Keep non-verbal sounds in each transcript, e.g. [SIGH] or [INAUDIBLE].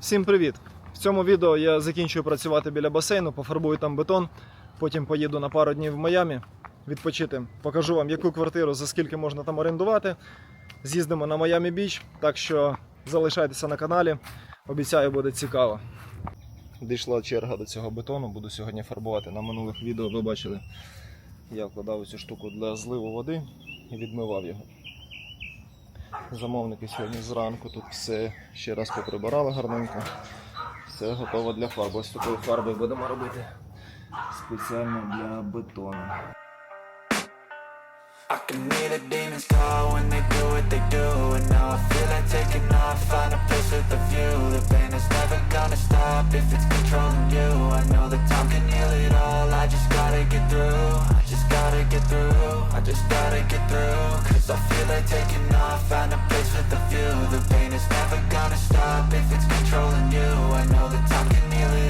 Всім привіт! В цьому відео я закінчую працювати біля басейну, пофарбую там бетон, потім поїду на пару днів в Майамі відпочити. Покажу вам, яку квартиру за скільки можна там орендувати. З'їздимо на Майамі Біч, так що залишайтеся на каналі. Обіцяю, буде цікаво. Дійшла черга до цього бетону, буду сьогодні фарбувати. На минулих відео ви бачили, я вкладав цю штуку для зливу води і відмивав його. Замовники сьогодні зранку тут все ще раз поприбирали гарненько. Все готово для фарби. Ось такою фарбою будемо робити спеціально для бетону. I can hear the demons call when they do what they do And now I feel like taking off, find a place with a view The pain is never gonna stop if it's controlling you I know that time can heal it all, I just gotta get through gotta get through, I just gotta get through. Cause I feel like taking off, find a place with a view. The pain is never gonna stop if it's controlling you. I know that time can heal it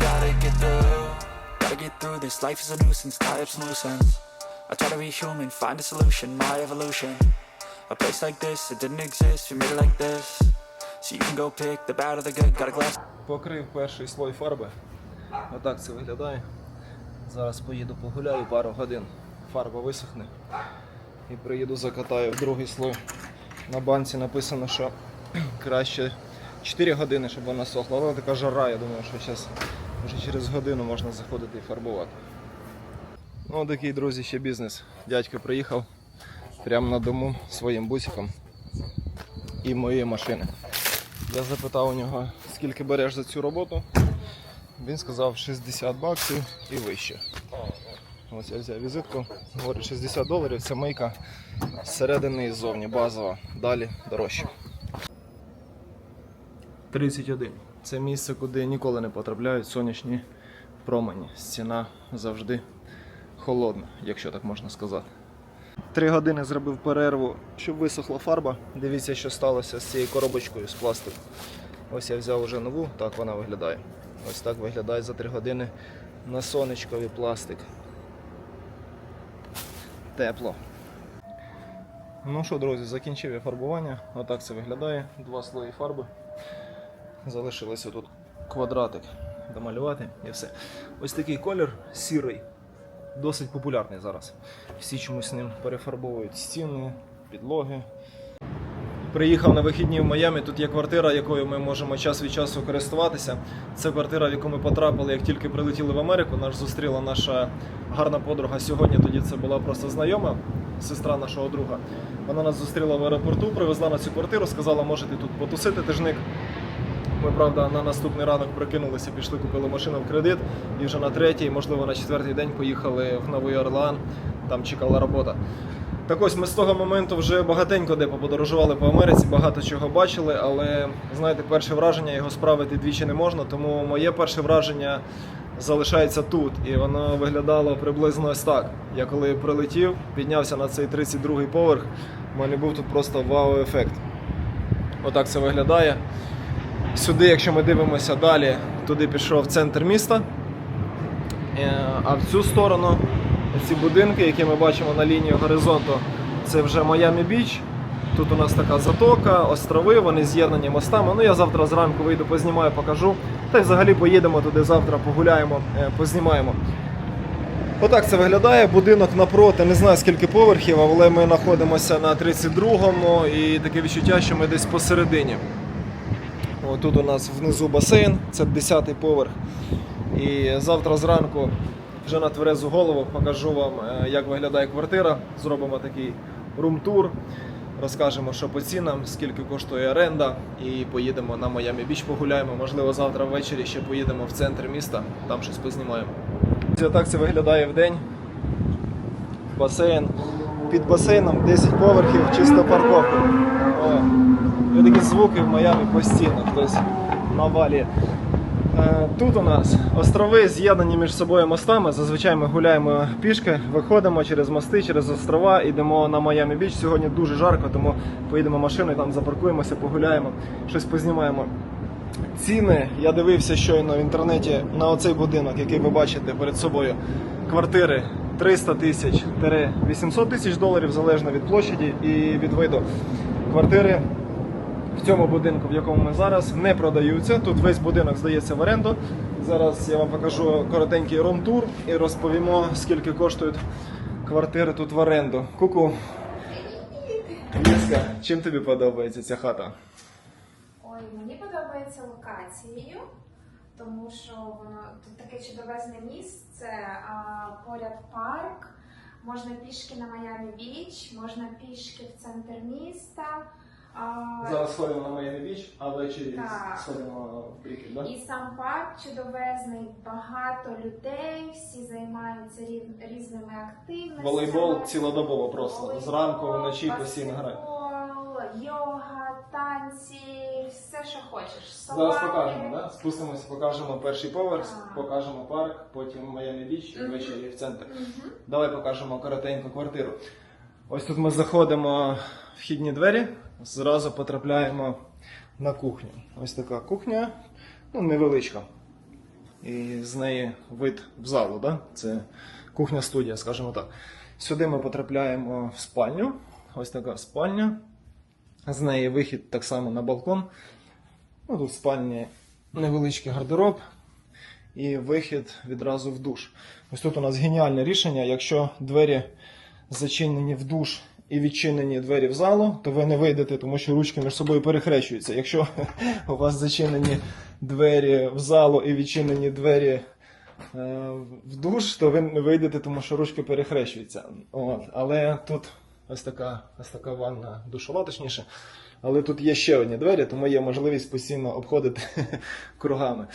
gotta get through Gotta get through this, life is a nuisance, tie up some loose ends I try to be human, find a solution, my evolution A place like this, it didn't exist, we made it like this So you can go pick the bad or the good, got a glass Покрив перший слой фарби. Отак це виглядає. Зараз поїду погуляю пару годин. Фарба висохне. І приїду закатаю другий слой. На банці написано, що краще 4 години, щоб вона сохла. Але така жара, я думаю, що зараз вже через годину можна заходити і фарбувати. Ну, такий, друзі, ще бізнес. Дядько приїхав прямо на дому своїм бусиком і моєї машини. Я запитав у нього, скільки береш за цю роботу. Він сказав 60 баксів і вище. Ось я взяв візитку, говорить 60 доларів, це мийка зсередини і ззовні, базова. Далі дорожче. 31. Це місце, куди ніколи не потрапляють сонячні промені. Стіна завжди холодна, якщо так можна сказати. Три години зробив перерву, щоб висохла фарба. Дивіться, що сталося з цією коробочкою з пластику. Ось я взяв уже нову, так вона виглядає. Ось так виглядає за три години на сонечковий пластик. Тепло. Ну що, друзі, закінчив я фарбування. Отак це виглядає. Два слої фарби. Залишилося тут квадратик домалювати і все. Ось такий колір сірий досить популярний зараз. Всі чомусь ним перефарбовують стіни, підлоги. Приїхав на вихідні в Майамі. Тут є квартира, якою ми можемо час від часу користуватися. Це квартира, в яку ми потрапили, як тільки прилетіли в Америку. Нас зустріла наша гарна подруга сьогодні. Тоді це була просто знайома, сестра нашого друга. Вона нас зустріла в аеропорту, привезла на цю квартиру, сказала, можете тут потусити тижник. Ми, правда, на наступний ранок прикинулися, пішли, купили машину в кредит і вже на третій, можливо, на четвертий день поїхали в Новий Орлеан, там чекала робота. Так ось ми з того моменту вже багатенько де поподорожували по Америці, багато чого бачили, але знаєте, перше враження його справити двічі не можна, тому моє перше враження залишається тут. І воно виглядало приблизно ось так. Я коли прилетів, піднявся на цей 32-й поверх, в мене був тут просто вау-ефект. Отак це виглядає. Сюди, якщо ми дивимося далі, туди пішов центр міста. Е, А в цю сторону ці будинки, які ми бачимо на лінії горизонту, це вже Майами Біч. Тут у нас така затока, острови, вони з'єднані мостами. Ну я завтра зранку вийду, познімаю, покажу. Та й взагалі поїдемо туди завтра, погуляємо, е, познімаємо. Отак це виглядає. Будинок напроти, не знаю скільки поверхів, але ми знаходимося на 32-му і таке відчуття, що ми десь посередині. О, тут у нас внизу басейн, це 10-й поверх. І завтра зранку вже на тверезу голову покажу вам, е, як виглядає квартира. Зробимо такий рум-тур, розкажемо, що по цінам, скільки коштує оренда, і поїдемо на Майами Біч погуляємо. Можливо, завтра ввечері ще поїдемо в центр міста, там щось познімаємо. Так це виглядає в день. Басейн. Під басейном 10 поверхів, чисто парковка. І такі звуки в Майамі постійно хтось навалює. Е, Тут у нас острови з'єднані між собою мостами. Зазвичай ми гуляємо пішки, виходимо через мости, через острова, йдемо на Майами Біч. Сьогодні дуже жарко, тому поїдемо машиною, там запаркуємося, погуляємо, щось познімаємо. Ціни я дивився щойно в інтернеті на оцей будинок, який ви бачите перед собою. Квартири 300 тисяч 800 тисяч доларів залежно від площаді і від виду. Квартири в цьому будинку, в якому ми зараз, не продаються. Тут весь будинок здається в оренду. Зараз я вам покажу коротенький ром-тур і розповімо, скільки коштують квартири тут в оренду. Ку-ку. Ліска, чим тобі подобається ця хата? Ой, мені подобається локацією, тому що воно тут таке чудовезне місце, поряд парк, можна пішки на Майами Біч, можна пішки в центр міста. А, Зараз сходимо на Майами Біч, а ввечері Так. сходимо в Брікель, да? І сам парк чудовезний, багато людей, всі займаються різ- різними активностями. Волейбол цілодобово просто. Волейбол, Зранку, вночі постійно грають. баскетбол, Йога, танці, все, що хочеш. Зараз Собаки. покажемо, да? спустимося, покажемо перший поверх, Так. покажемо парк, потім Майами Біч і ввечері в центр. Мгм. Давай покажемо коротеньку квартиру. Ось тут ми заходимо в вхідні двері, зразу потрапляємо на кухню. Ось така кухня, ну невеличка. І з неї вид в залу, да? це кухня-студія, скажімо так. Сюди ми потрапляємо в спальню. Ось така спальня. З неї вихід так само на балкон. Ну, тут спальні невеличкий гардероб і вихід відразу в душ. Ось тут у нас геніальне рішення. Якщо двері зачинені в душ і відчинені двері в залу, то ви не вийдете, тому що ручки між собою перехрещуються. Якщо у вас зачинені двері в залу і відчинені двері е, в душ, то ви не вийдете, тому що ручки перехрещуються. От. Але тут ось така, ось така ванна душова, точніше. Але тут є ще одні двері, тому є можливість постійно обходити [LAUGHS] кругами.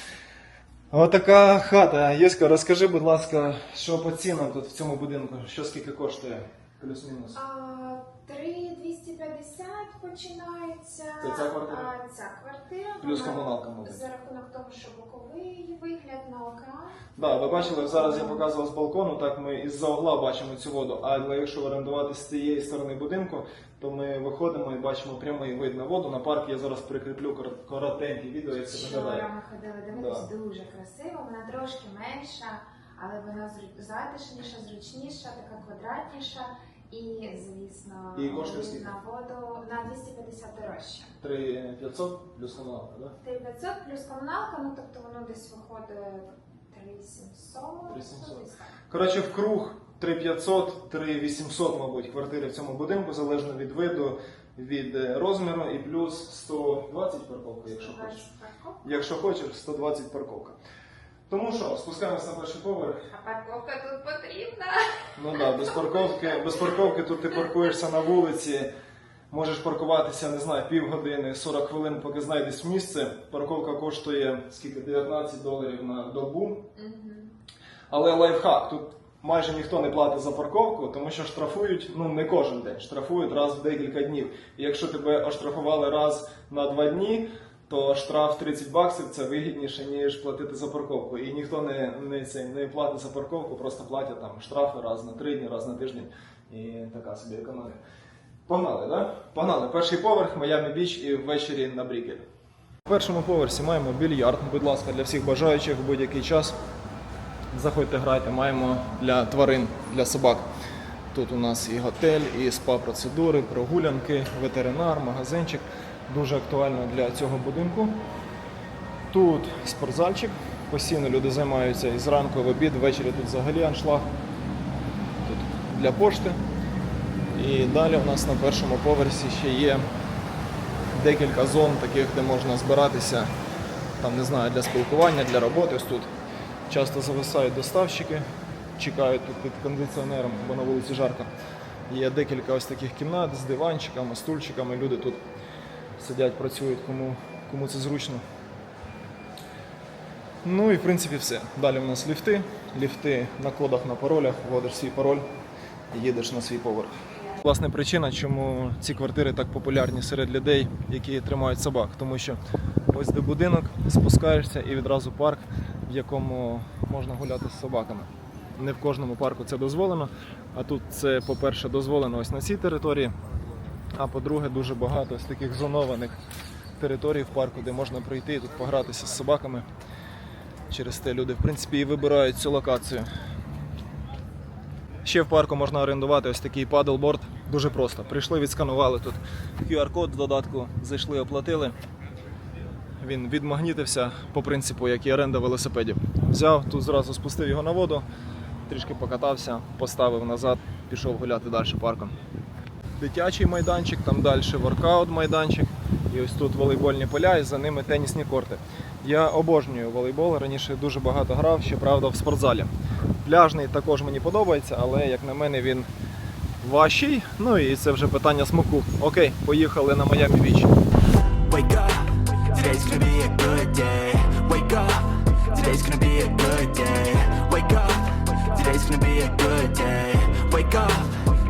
Отака хата. Єська, розкажи, будь ласка, що по цінам тут в цьому будинку, що скільки коштує? Плюс-мінус. А, 3,250 починається. Це ця квартира? А, ця квартира. Плюс Вона комуналка, мабуть. За рахунок того, що боковий вигляд на океан. Да, ви бачили, зараз я показував з балкону, так ми із-за угла бачимо цю воду. Але якщо орендувати з цієї сторони будинку, то ми виходимо і бачимо прямий вид на воду. На парк я зараз прикріплю кор- коротеньке відео, як це Вчора ми ходили дивитись, дуже красиво. Вона трошки менша, але вона зру- затишніша, зручніша, така квадратніша. І, звісно, І вид скільки? на воду на 250 дорожче. 3500 плюс комуналка, да? 3500 плюс комуналка, ну тобто воно десь виходить 3700. 3700. десь так. Коротше, в круг 3500, 3800, мабуть, квартири в цьому будинку, залежно від виду, від е, розміру, і плюс 120 парковка, якщо хочеш. Парковка. Якщо хочеш, 120 парковка. Тому що, спускаємося на перший поверх. А парковка тут потрібна. Ну так, да, без парковки, без парковки тут ти паркуєшся на вулиці, можеш паркуватися, не знаю, півгодини, 40 хвилин, поки знайдеш місце. Парковка коштує скільки 19 доларів на добу. Але лайфхак, тут майже ніхто не платить за парковку, тому що штрафують ну не кожен день, штрафують раз в декілька днів. І якщо тебе оштрафували раз на два дні, то штраф 30 баксів це вигідніше, ніж платити за парковку. І ніхто не, не, це, не платить за парковку, просто платять там штрафи раз на три дні, раз на тиждень. І така собі економія. Погнали, да? Погнали. Перший поверх, Майами Біч і ввечері на Брікель. На першому поверсі маємо більярд. Будь ласка, для всіх бажаючих в будь-який час. Заходьте грайте, маємо для тварин, для собак. Тут у нас і готель, і спа-процедури, прогулянки, ветеринар, магазинчик. Дуже актуально для цього будинку. Тут спортзальчик. Постійно люди займаються і зранку, в обід, ввечері тут взагалі аншлаг. Тут для пошти. І далі у нас на першому поверсі ще є декілька зон, таких, де можна збиратися, там не знаю, для спілкування, для роботи. Ось тут часто зависають доставщики, чекають тут під кондиціонером, бо на вулиці жарко. Є декілька ось таких кімнат з диванчиками, стульчиками. Люди тут сидять, працюють, кому, кому це зручно. Ну і в принципі все. Далі у нас ліфти. Ліфти на кодах, на паролях, вводиш свій пароль і їдеш на свій поверх. Власне причина, чому ці квартири так популярні серед людей, які тримають собак. Тому що ось де будинок, спускаєшся і відразу парк, в якому можна гуляти з собаками. Не в кожному парку це дозволено, а тут це, по-перше, дозволено ось на цій території, а по-друге, дуже багато ось таких зонованих територій в парку, де можна прийти і тут погратися з собаками. Через те люди, в принципі, і вибирають цю локацію. Ще в парку можна орендувати ось такий падлборд. Дуже просто. Прийшли, відсканували тут QR-код в додатку, зайшли, оплатили. Він відмагнітився по принципу, як і оренда велосипедів. Взяв, тут зразу спустив його на воду, трішки покатався, поставив назад, пішов гуляти далі парком. Дитячий майданчик, там далі воркаут майданчик. І ось тут волейбольні поля, і за ними тенісні корти. Я обожнюю волейбол, раніше дуже багато грав, щоправда, в спортзалі. Пляжний також мені подобається, але як на мене він важчий. Ну і це вже питання смаку. Окей, поїхали на Майами Біч. Wake up,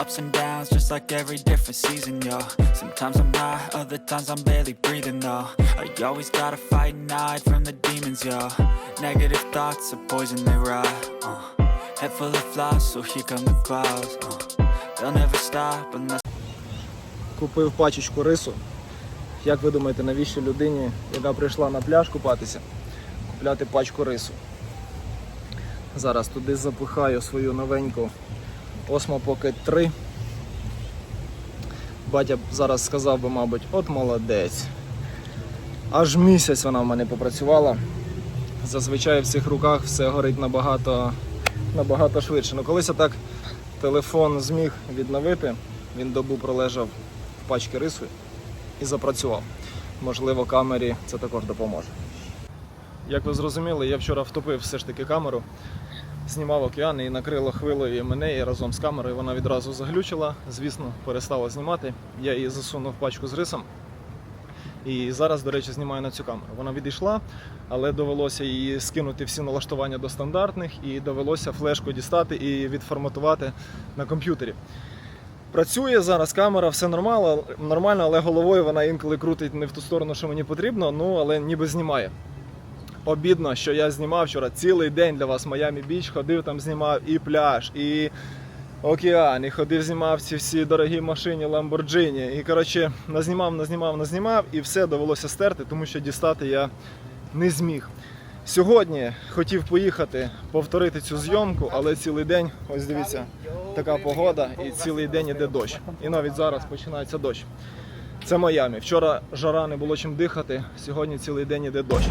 Ups and downs, just like every different season, yo. Sometimes I'm high, other times I'm barely breathing, though. I always gotta fight and hide from the demons, yo. Negative thoughts are poison, they rot. Uh. Head full of flies, so here come the clouds. Uh. They'll never stop unless. Купив пачечку рису. Як ви думаєте, навіщо людині, яка прийшла на пляж купатися, купляти пачку рису? Зараз туди запихаю свою новеньку Osmo Pocket 3. Батя зараз сказав би, мабуть, от молодець. Аж місяць вона в мене попрацювала. Зазвичай в цих руках все горить набагато, набагато швидше. Ну колись я так телефон зміг відновити, він добу пролежав в пачці рису і запрацював. Можливо, камері це також допоможе. Як ви зрозуміли, я вчора втопив все ж таки камеру, знімав океан і накрило хвилою і мене і разом з камерою вона відразу заглючила. Звісно, перестала знімати. Я її засунув пачку з рисом. І зараз, до речі, знімаю на цю камеру. Вона відійшла, але довелося її скинути всі налаштування до стандартних і довелося флешку дістати і відформатувати на комп'ютері. Працює зараз камера, все нормально, нормально, але головою вона інколи крутить не в ту сторону, що мені потрібно, ну але ніби знімає. Обідно, що я знімав вчора цілий день для вас Майами Біч, ходив там, знімав і пляж, і океан, і ходив, знімав ці всі дорогі машини Lamborghini. І коротше, назнімав, назнімав, назнімав, і все довелося стерти, тому що дістати я не зміг. Сьогодні хотів поїхати повторити цю зйомку, але цілий день, ось дивіться, така погода, і цілий день іде дощ. І навіть зараз починається дощ. Це Майамі. Вчора жара не було чим дихати, сьогодні цілий день іде дощ.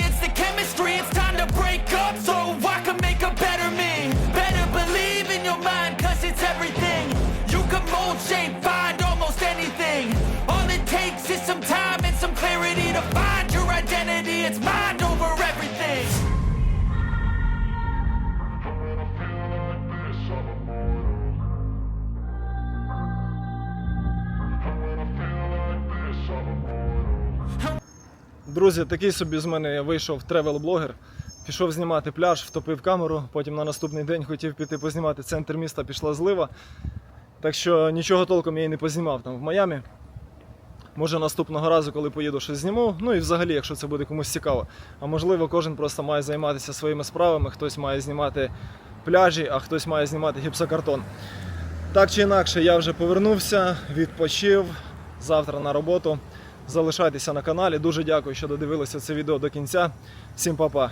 Друзі, такий собі з мене вийшов тревел-блогер. Пішов знімати пляж, втопив камеру. Потім на наступний день хотів піти познімати центр міста, пішла злива. Так що нічого толком я і не познімав там в Майамі. Може наступного разу, коли поїду, щось зніму. Ну і взагалі, якщо це буде комусь цікаво. А можливо, кожен просто має займатися своїми справами, хтось має знімати пляжі, а хтось має знімати гіпсокартон. Так чи інакше, я вже повернувся, відпочив. Завтра на роботу. Залишайтеся на каналі. Дуже дякую, що додивилися це відео до кінця. Всім па-па.